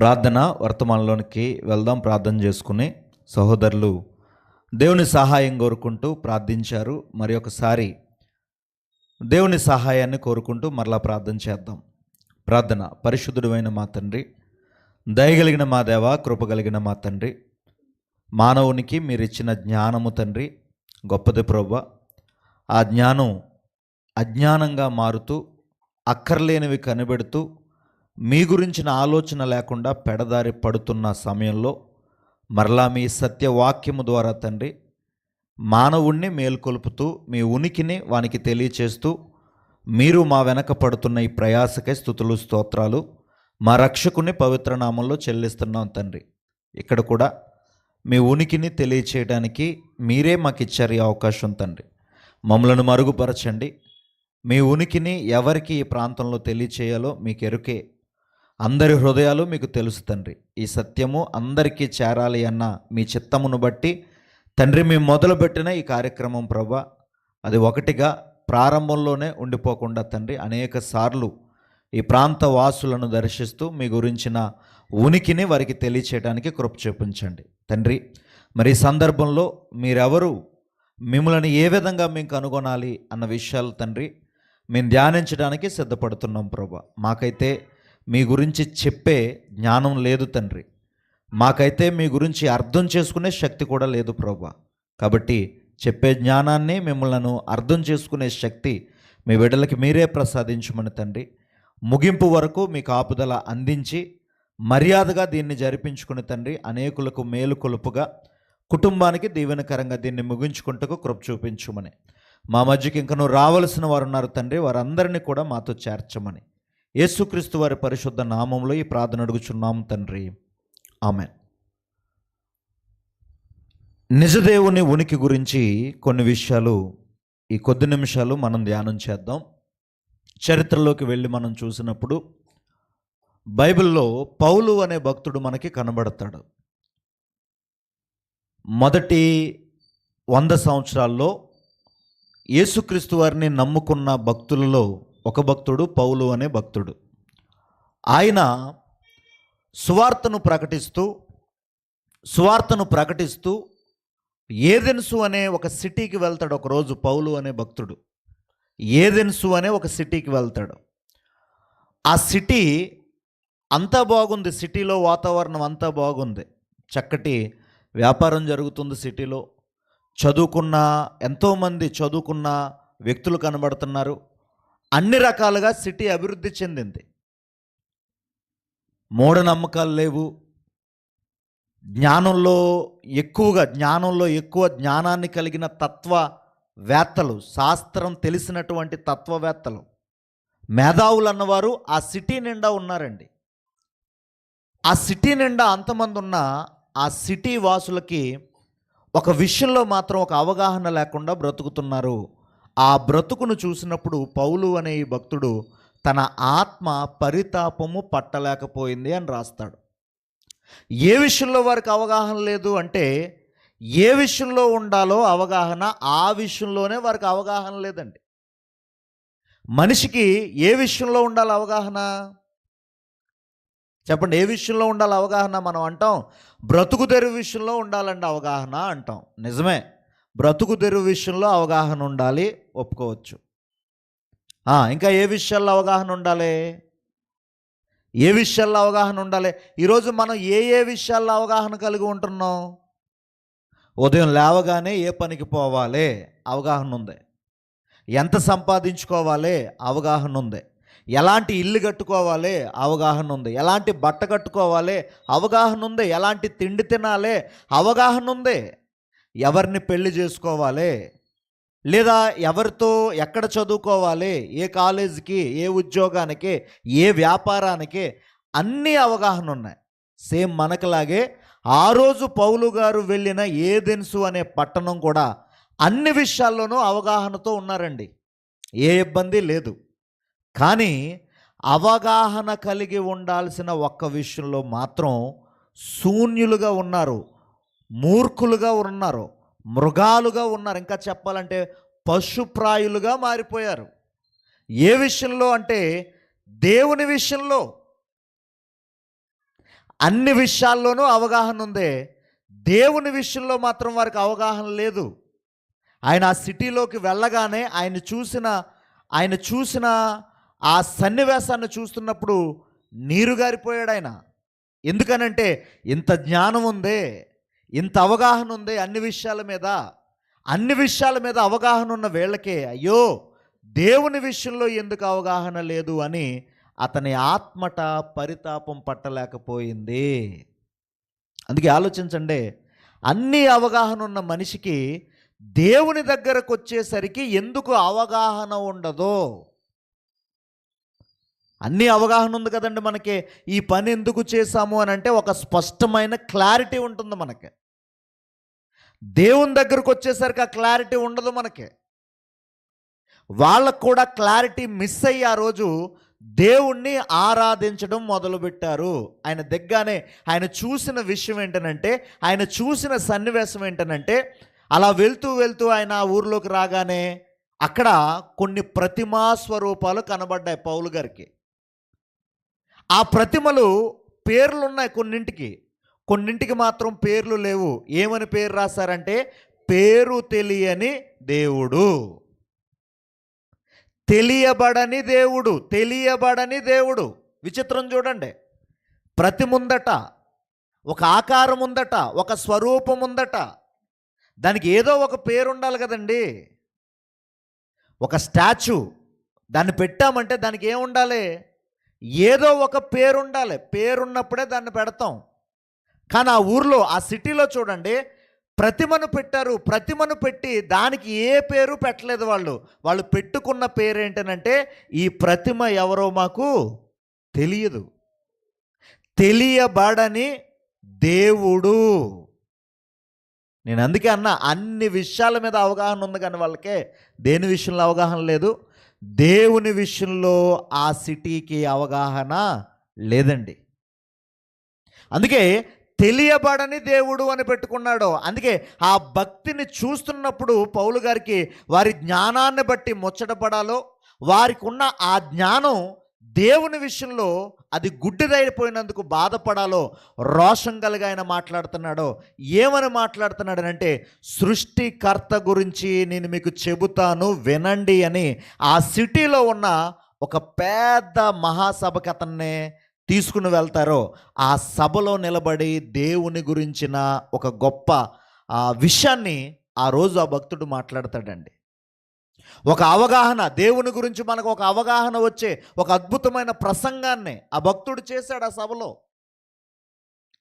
ప్రార్థన వర్తమానంలోనికి వెళ్దాం ప్రార్థన చేసుకుని సహోదరులు దేవుని సహాయం కోరుకుంటూ ప్రార్థించారు. మరి ఒకసారి దేవుని సహాయాన్ని కోరుకుంటూ మరలా ప్రార్థన చేద్దాం. ప్రార్థన. పరిశుద్ధుడైన మా తండ్రి దయగలిగిన మా దేవ కృపగలిగిన మా తండ్రి మానవునికి మీరు ఇచ్చిన జ్ఞానము తండ్రి గొప్పది ప్రభు ఆ జ్ఞానం అజ్ఞానంగా మారుతూ అక్కర్లేనివి కనిపెడుతూ మీ గురించిన ఆలోచన లేకుండా పెడదారి పడుతున్న సమయంలో మరలా మీ సత్యవాక్యము ద్వారా తండ్రి మానవుణ్ణి మేల్కొల్పుతూ మీ ఉనికిని వానికి తెలియచేస్తూ మీరు మా వెనక పడుతున్న ఈ ప్రయాసకై స్థుతులు స్తోత్రాలు. మా రక్షకుని పవిత్ర నామంలో చెల్లిస్తున్నాం తండ్రి. ఇక్కడ కూడా మీ ఉనికిని తెలియచేయడానికి మీరే మాకు ఇచ్చారు ఈ అవకాశం తండ్రి. మమ్మలను మరుగుపరచండి. మీ ఉనికిని ఎవరికి ఈ ప్రాంతంలో తెలియచేయాలో మీకు ఎరుకే అందరి హృదయాలు మీకు తెలుసు తండ్రి. ఈ సత్యము అందరికీ చేరాలి అన్న మీ చిత్తమును బట్టి తండ్రి మేము మొదలుపెట్టిన ఈ కార్యక్రమం ప్రభ అది ఒకటిగా ప్రారంభంలోనే ఉండిపోకుండా తండ్రి అనేక సార్లు ఈ ప్రాంత వాసులను దర్శిస్తూ మీ గురించిన ఉనికిని వారికి తెలియచేయడానికి కృప చూపించండి. తండ్రి మరి ఈ సందర్భంలో మీరెవరు మిమ్మల్ని ఏ విధంగా మేము కనుగొనాలి అన్న విషయాలు తండ్రి మేము ధ్యానించడానికి సిద్ధపడుతున్నాం ప్రభా. మాకైతే మీ గురించి చెప్పే జ్ఞానం లేదు తండ్రి. మాకైతే మీ గురించి అర్థం చేసుకునే శక్తి కూడా లేదు ప్రభా. కాబట్టి చెప్పే జ్ఞానాన్ని మిమ్మల్ని అర్థం చేసుకునే శక్తి మీ బిడ్డలకి మీరే ప్రసాదించమని తండ్రి. ముగింపు వరకు మీ కాపుదల అందించి మర్యాదగా దీన్ని జరిపించుకుని తండ్రి అనేకులకు మేలు కొలుపుగా కుటుంబానికి దీవెనకరంగా దీన్ని ముగించుకుంటకు కృప చూపించుమని. మా మధ్యకి ఇంకను రావలసిన వారు ఉన్నారు తండ్రి వారందరినీ కూడా మాతో చేర్చమని. యేసుక్రీస్తు వారి పరిశుద్ధ నామంలో ఈ ప్రార్థన అడుగుచున్నాం తండ్రి. ఆమె నిజదేవుని ఉనికి గురించి కొన్ని విషయాలు ఈ కొద్ది నిమిషాలు మనం ధ్యానం చేద్దాం. చరిత్రలోకి వెళ్ళి మనం చూసినప్పుడు బైబిల్లో పౌలు అనే భక్తుడు మనకి కనబడతాడు. మొదటి వంద సంవత్సరాల్లో యేసుక్రీస్తు వారిని నమ్ముకున్న భక్తులలో ఒక భక్తుడు పౌలు అనే భక్తుడు. ఆయన సువార్తను ప్రకటిస్తూ సువార్తను ప్రకటిస్తూ ఏదెన్సు అనే ఒక సిటీకి వెళ్తాడు ఒకరోజు పౌలు అనే భక్తుడు. ఏదెన్సు అనే ఒక సిటీకి వెళ్తాడు. ఆ సిటీ అంతా బాగుంది సిటీలో వాతావరణం అంతా బాగుంది. చక్కటి వ్యాపారం జరుగుతుంది సిటీలో. చదువుకున్న ఎంతోమంది చదువుకున్న వ్యక్తులు కనబడుతున్నారు. అన్ని రకాలుగా సిటీ అభివృద్ధి చెందింది. మూఢనమ్మకాలు లేవు. జ్ఞానంలో ఎక్కువగా జ్ఞానంలో ఎక్కువ జ్ఞానాన్ని కలిగిన తత్వవేత్తలు శాస్త్రం తెలిసినటువంటి తత్వవేత్తలు. మేధావులు అన్నవారు ఆ సిటీ నిండా ఉన్నారండి. ఆ సిటీ నిండా అంతమంది ఉన్న ఆ సిటీ వాసులకి ఒక విషయంలో మాత్రం ఒక అవగాహన లేకుండా బ్రతుకుతున్నారు ఆ బ్రతుకును చూసినప్పుడు పౌలు అనే ఈ భక్తుడు తన ఆత్మ పరితాపము పట్టలేకపోయింది అని రాస్తాడు. ఏ విషయంలో వారికి అవగాహన లేదు అంటే ఏ విషయంలో ఉండాలో అవగాహన ఆ విషయంలోనే వారికి అవగాహన లేదండి. మనిషికి ఏ విషయంలో ఉండాలి అవగాహన? చెప్పండి ఏ విషయంలో ఉండాలి అవగాహన మనం అంటాం? బ్రతుకు తెరువు విషయంలో ఉండాలండి అవగాహన అంటాం. నిజమే. బ్రతుకు తెరువు విషయంలో అవగాహన ఉండాలి ఒప్పుకోవచ్చు. ఇంకా ఏ విషయాల్లో అవగాహన ఉండాలి? ఏ విషయాల్లో అవగాహన ఉండాలి? ఈరోజు మనం ఏ ఏ విషయాల్లో అవగాహన కలిగి ఉంటున్నాం? ఉదయం లేవగానే ఏ పనికి పోవాలి? అవగాహన ఉంది. ఎంత సంపాదించుకోవాలి? అవగాహన ఉంది. ఎలాంటి ఇల్లు కట్టుకోవాలి? అవగాహన ఉంది. ఎలాంటి బట్ట కట్టుకోవాలి? అవగాహన ఉంది. ఎలాంటి తిండి తినాలి? అవగాహన ఉంది. ఎవరిని పెళ్ళి చేసుకోవాలి? లేదా ఎవరితో ఎక్కడ చదువుకోవాలి? ఏ కాలేజీకి ఏ ఉద్యోగానికి ఏ వ్యాపారానికి అన్నీ అవగాహన ఉన్నాయి. సేమ్ మనకులాగే ఆ రోజు పౌలు గారు వెళ్ళిన ఏదెన్సు అనే పట్టణం కూడా అన్ని విషయాల్లోనూ అవగాహనతో ఉన్నారండి. ఏ ఇబ్బంది లేదు. కానీ అవగాహన కలిగి ఉండాల్సిన ఒక్క విషయంలో మాత్రం శూన్యులుగా ఉన్నారు. మూర్ఖులుగా ఉన్నారు మృగాలుగా ఉన్నారు. ఇంకా చెప్పాలంటే పశుప్రాయులుగా మారిపోయారు. ఏ విషయంలో అంటే దేవుని విషయంలో. అన్ని విషయాల్లోనూ అవగాహన ఉంది. దేవుని విషయంలో మాత్రం వారికి అవగాహన లేదు. ఆయన ఆ సిటీలోకి వెళ్ళగానే ఆయన చూసిన ఆయన చూసిన ఆ సన్నివేశాన్ని చూస్తున్నప్పుడు నీరు గారిపోయాడు ఆయన. ఎందుకనంటే ఇంత జ్ఞానం ఉంది. ఇంత అవగాహన ఉంది అన్ని విషయాల మీద. అన్ని విషయాల మీద అవగాహన ఉన్న వీళ్ళకే అయ్యో దేవుని విషయంలో ఎందుకు అవగాహన లేదు? అని అతని ఆత్మట పరితాపం పట్టలేకపోయింది. అందుకే ఆలోచించండి అన్ని అవగాహన ఉన్న మనిషికి దేవుని దగ్గరకు వచ్చేసరికి ఎందుకు అవగాహన ఉండదో? అన్ని అవగాహన ఉంది కదండి మనకి. ఈ పని ఎందుకు చేశాము అని అంటే ఒక స్పష్టమైన క్లారిటీ ఉంటుంది మనకి. దేవుని దగ్గరకు వచ్చేసరికి ఆ క్లారిటీ ఉండదు మనకి. వాళ్ళకు కూడా క్లారిటీ మిస్ అయ్యి ఆ రోజు దేవుణ్ణి ఆరాధించడం మొదలుపెట్టారు. ఆయన దగ్గరనే ఆయన చూసిన విషయం ఏంటనంటే ఆయన చూసిన సన్నివేశం ఏంటనంటే అలా వెళ్తూ వెళ్తూ ఆయన ఆ ఊర్లోకి రాగానే అక్కడ కొన్ని ప్రతిమా స్వరూపాలు కనబడ్డాయి పౌలు గారికి. ఆ ప్రతిమలు పేర్లు ఉన్నాయి కొన్నింటికి. కొన్నింటికి మాత్రం పేర్లు లేవు. ఏమని పేరు రాశారంటే పేరు తెలియని దేవుడు. తెలియబడని దేవుడు తెలియబడని దేవుడు. విచిత్రం చూడండి. ప్రతి ముందట ఒక ఆకారం ఉందట ఒక స్వరూపం ఉందట దానికి ఏదో ఒక పేరు ఉండాలి కదండి. ఒక స్టాచ్యూ దాన్ని పెట్టామంటే దానికి ఏం ఉండాలి? ఏదో ఒక పేరు ఉండాలి. పేరున్నప్పుడే దాన్ని పెడతాం. కానీ ఆ ఊర్లో ఆ సిటీలో చూడండి ప్రతిమను పెట్టారు. ప్రతిమను పెట్టి దానికి ఏ పేరు పెట్టలేదు వాళ్ళు. వాళ్ళు పెట్టుకున్న పేరు ఏంటనంటే ఈ ప్రతిమ ఎవరో మాకు తెలియదు. తెలియబడని దేవుడు. నేను అందుకే అన్న అన్ని విషయాల మీద అవగాహన ఉంది కానీ వాళ్ళకే దేని విషయంలో అవగాహన లేదు. దేవుని విషయంలో ఆ సిటీకి అవగాహన లేదండి. అందుకే తెలియబడని దేవుడు అని పెట్టుకున్నాడు. అందుకే ఆ భక్తిని చూస్తున్నప్పుడు పౌలు గారికి వారి జ్ఞానాన్ని బట్టి ముచ్చటపడాలో వారికి ఉన్న ఆ జ్ఞానం దేవుని విషయంలో అది గుడ్డిదైపోయినందుకు బాధపడాలో రోషం కలిగి ఆయన మాట్లాడుతున్నాడో. ఏమని మాట్లాడుతున్నాడనంటే సృష్టికర్త గురించి నేను మీకు చెబుతాను వినండి అని ఆ సిటీలో ఉన్న ఒక పెద్ద మహాసభకి అతన్నే తీసుకుని వెళ్తారో ఆ సభలో నిలబడి దేవుని గురించిన ఒక గొప్ప ఆ విషయాన్ని ఆ రోజు ఆ భక్తుడు మాట్లాడతాడండి. ఒక అవగాహన దేవుని గురించి మనకు ఒక అవగాహన వచ్చే ఒక అద్భుతమైన ప్రసంగాన్ని ఆ భక్తుడు చేశాడు ఆ సభలో.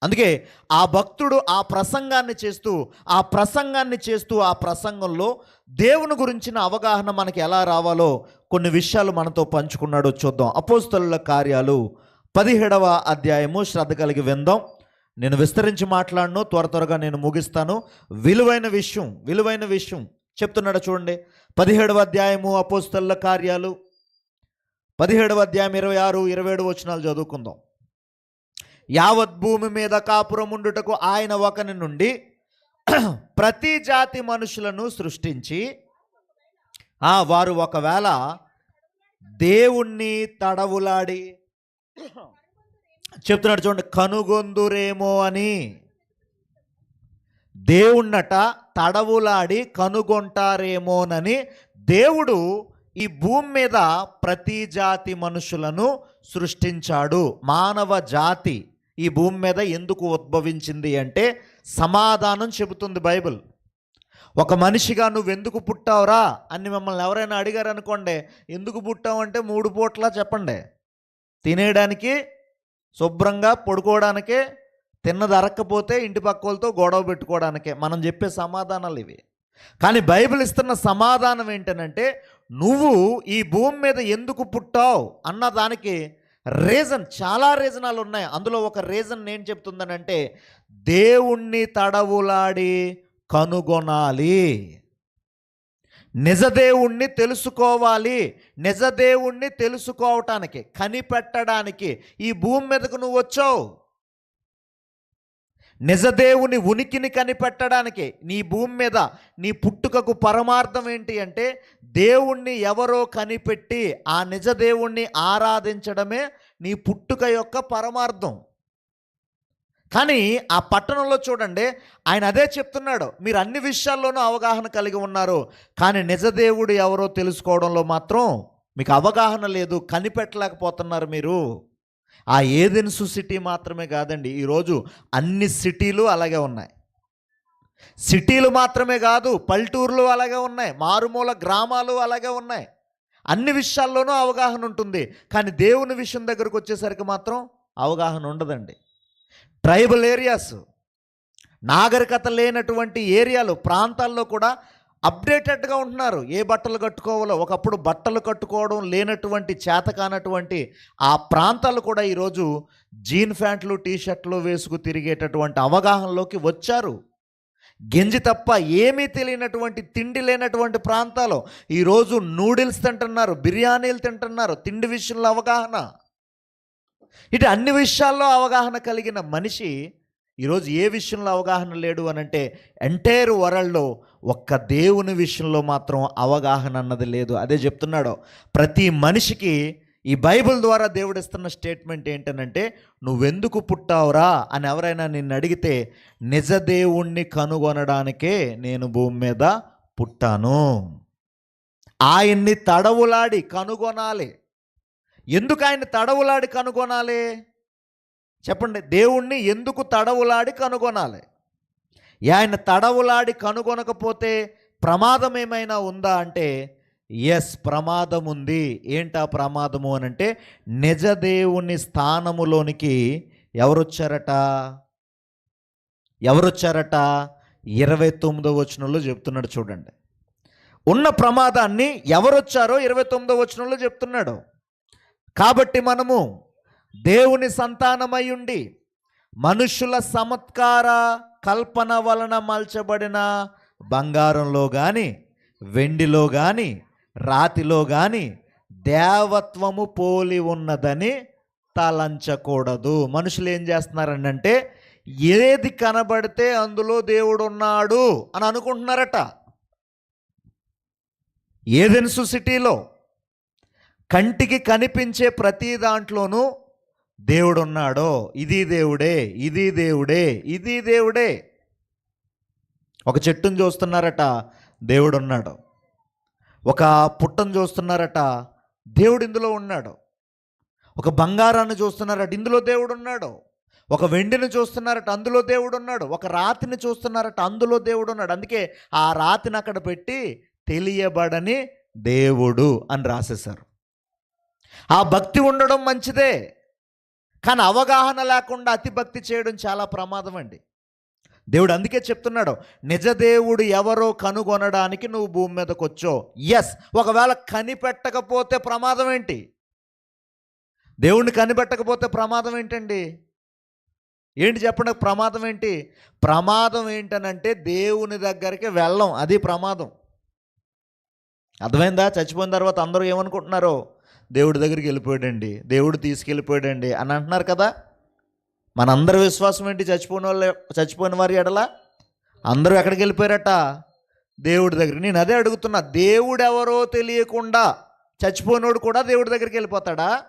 అందుకే ఆ భక్తుడు ఆ ప్రసంగాన్ని చేస్తూ ఆ ప్రసంగాన్ని చేస్తూ ఆ ప్రసంగంలో దేవుని గురించిన అవగాహన మనకి ఎలా రావాలో కొన్ని విషయాలు మనతో పంచుకున్నాడో చూద్దాం. అపోస్తల కార్యాలు పదిహేడవ అధ్యాయము శ్రద్ధ కలిగి విందాం. నేను విస్తరించి మాట్లాడను త్వర త్వరగా నేను ముగిస్తాను. విలువైన విషయం విలువైన విషయం చెప్తున్నాడు చూడండి. పదిహేడవ అధ్యాయము అపోస్తల కార్యాలు. పదిహేడవ అధ్యాయం ఇరవై ఆరు ఇరవై ఏడు వచనాలు చదువుకుందాం. యావత్ భూమి మీద కాపురముండుటకు ఆయన ఒకని నుండి ప్రతి జాతి మనుషులను సృష్టించి ఆ వారు ఒకవేళ దేవుణ్ణి తడవులాడి చెప్తున్నాడు చూడండి కనుగొందురేమో అని. దేవుణ్ణట తడవులాడి కనుగొంటారేమోనని దేవుడు ఈ భూమి మీద ప్రతి జాతి మనుషులను సృష్టించాడు. మానవ జాతి ఈ భూమి మీద ఎందుకు ఉద్భవించింది అంటే సమాధానం చెబుతుంది బైబిల్. ఒక మనిషిగా నువ్వు ఎందుకు పుట్టావురా అని మిమ్మల్ని ఎవరైనా అడిగారు అనుకోండి ఎందుకు పుట్టావు? అంటే మూడు పూట్లా చెప్పండి. తినేయడానికి శుభ్రంగా పడుకోవడానికే తిన్నది అరక్కపోతే ఇంటి పక్కోలతో గొడవ పెట్టుకోవడానికే. మనం చెప్పే సమాధానాలు ఇవి. కానీ బైబిల్ ఇస్తున్న సమాధానం ఏంటనంటే నువ్వు ఈ భూమి మీద ఎందుకు పుట్టావు అన్న దానికి రీజన్ చాలా రీజనాలు ఉన్నాయి. అందులో ఒక రీజన్ నేను చెప్తుందనంటే దేవుణ్ణి తడవులాడి కనుగొనాలి. నిజదేవుణ్ణి తెలుసుకోవాలి. నిజదేవుణ్ణి తెలుసుకోవటానికి కనిపెట్టడానికి ఈ భూమి మీదకు నువ్వు వచ్చావు. నిజదేవుని ఉనికిని కనిపెట్టడానికి నీ భూమి మీద నీ పుట్టుకకు పరమార్థం ఏంటి అంటే దేవుణ్ణి ఎవరో కనిపెట్టి ఆ నిజదేవుణ్ణి ఆరాధించడమే నీ పుట్టుక యొక్క పరమార్థం. కానీ ఆ పట్టణంలో చూడండి ఆయన అదే చెప్తున్నాడు. మీరు అన్ని విషయాల్లోనూ అవగాహన కలిగి ఉన్నారు. కానీ నిజదేవుడు ఎవరో తెలుసుకోవడంలో మాత్రం మీకు అవగాహన లేదు కనిపెట్టలేకపోతున్నారు మీరు. ఆ ఏదెన్సు సిటీ మాత్రమే కాదండి ఈరోజు అన్ని సిటీలు అలాగే ఉన్నాయి. సిటీలు మాత్రమే కాదు పల్లెటూర్లు అలాగే ఉన్నాయి మారుమూల గ్రామాలు అలాగే ఉన్నాయి. అన్ని విషయాల్లోనూ అవగాహన ఉంటుంది. కానీ దేవుని విషయం దగ్గరకు వచ్చేసరికి మాత్రం అవగాహన ఉండదండి. ట్రైబల్ ఏరియాస్ నాగరికత లేనటువంటి ఏరియాలు ప్రాంతాల్లో కూడా అప్డేటెడ్గా ఉంటున్నారు. ఏ బట్టలు కట్టుకోవాలో ఒకప్పుడు బట్టలు కట్టుకోవడం లేనటువంటి చేత కానటువంటి ఆ ప్రాంతాలు కూడా ఈరోజు జీన్ ప్యాంట్లు టీ షర్ట్లు వేసుకు తిరిగేటటువంటి అవగాహనలోకి వచ్చారు. గింజి తప్ప ఏమీ తెలియనటువంటి తిండి లేనటువంటి ప్రాంతాలు. ఈరోజు నూడిల్స్ తింటున్నారు బిర్యానీలు తింటున్నారు తిండి విషయంలో అవగాహన. ఇటు అన్ని విషయాల్లో అవగాహన కలిగిన మనిషి ఈరోజు ఏ విషయంలో అవగాహన లేడు అని అంటే ఎంటైర్ వరల్డ్లో ఒక్క దేవుని విషయంలో మాత్రం అవగాహన అన్నది లేదు. అదే చెప్తున్నాడు. ప్రతి మనిషికి ఈ బైబిల్ ద్వారా దేవుడు ఇస్తున్న స్టేట్మెంట్ ఏంటనంటే నువ్వెందుకు పుట్టావురా అని ఎవరైనా నిన్ను అడిగితే నిజ దేవుణ్ణి కనుగొనడానికే నేను భూమి మీద పుట్టాను. ఆయన్ని తడవులాడి కనుగొనాలి. ఎందుకు ఆయన తడవులాడి కనుగొనాలి? చెప్పండి దేవుణ్ణి ఎందుకు తడవులాడి కనుగొనాలి? ఆయన తడవులాడి కనుగొనకపోతే ప్రమాదం ఏమైనా ఉందా అంటే ఎస్ ప్రమాదం ఉంది. ఏంటా ప్రమాదము అని అంటే నిజదేవుని స్థానములోనికి ఎవరొచ్చారట? ఎవరొచ్చారట? ఇరవై తొమ్మిదో వచనంలో చెప్తున్నాడు చూడండి. ఉన్న ప్రమాదాన్ని ఎవరొచ్చారో ఇరవై తొమ్మిదో వచనంలో చెప్తున్నాడు. కాబట్టి మనము దేవుని సంతానమై ఉండి మనుషుల సమత్కార కల్పన వలన మల్చబడిన బంగారంలో కానీ వెండిలో కానీ రాతిలో కానీ దేవత్వము పోలి ఉన్నదని తలంచకూడదు. మనుషులు ఏం చేస్తున్నారంటే ఏది కనబడితే అందులో దేవుడు ఉన్నాడు అని అనుకుంటున్నారట. ఏదెన్సు సిటీలో కంటికి కనిపించే ప్రతి దాంట్లోనూ దేవుడు ఉన్నాడో ఇది దేవుడే ఇది దేవుడే ఇది దేవుడే. ఒక చెట్టును చూస్తున్నారట దేవుడు ఉన్నాడు ఒక పుట్టను చూస్తున్నారట దేవుడు ఇందులో ఉన్నాడు. ఒక బంగారాన్ని చూస్తున్నారట ఇందులో దేవుడు ఉన్నాడు ఒక వెండిని చూస్తున్నారట అందులో దేవుడు ఉన్నాడు ఒక రాతిని చూస్తున్నారట అందులో దేవుడు ఉన్నాడు అందుకే ఆ రాతిని అక్కడ పెట్టి తెలియబడని దేవుడు అని రాసేశారు. ఆ భక్తి ఉండడం మంచిదే కానీ అవగాహన లేకుండా అతి భక్తి చేయడం చాలా ప్రమాదం అండి. దేవుడు అందుకే చెప్తున్నాడు నిజ దేవుడు ఎవరో కనుగొనడానికి నువ్వు భూమి మీదకి వచ్చో. ఎస్ ఒకవేళ కనిపెట్టకపోతే ప్రమాదం ఏంటి? దేవుణ్ణి కనిపెట్టకపోతే ప్రమాదం ఏంటండి? ఏంటి చెప్పండి ప్రమాదం ఏంటి? ప్రమాదం ఏంటనంటే దేవుని దగ్గరికి వెళ్ళం అది ప్రమాదం. అర్థమైందా? చచ్చిపోయిన తర్వాత అందరూ ఏమనుకుంటున్నారు? దేవుడి దగ్గరికి వెళ్ళిపోయాడండి. దేవుడు తీసుకెళ్ళిపోయాడండి అని అంటున్నారు కదా. మనందరి విశ్వాసం ఏంటి? చచ్చిపోయిన వాళ్ళు చచ్చిపోయిన వారి ఎడల? అందరూ ఎక్కడికి వెళ్ళిపోయారట? దేవుడి దగ్గర నేను అదే అడుగుతున్నా దేవుడు ఎవరో తెలియకుండా చచ్చిపోయినోడు కూడా దేవుడి దగ్గరికి వెళ్ళిపోతాడా?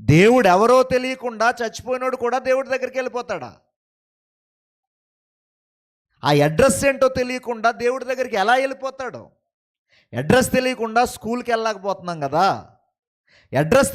దేవుడు ఎవరో తెలియకుండా చచ్చిపోయినోడు కూడా దేవుడి దగ్గరికి వెళ్ళిపోతాడా? ఆ అడ్రస్ ఏంటో తెలియకుండా దేవుడి దగ్గరికి ఎలా వెళ్ళిపోతాడో? అడ్రస్ తెలియకుండా స్కూల్కి వెళ్ళలేకపోతున్నాం కదా. అడ్రస్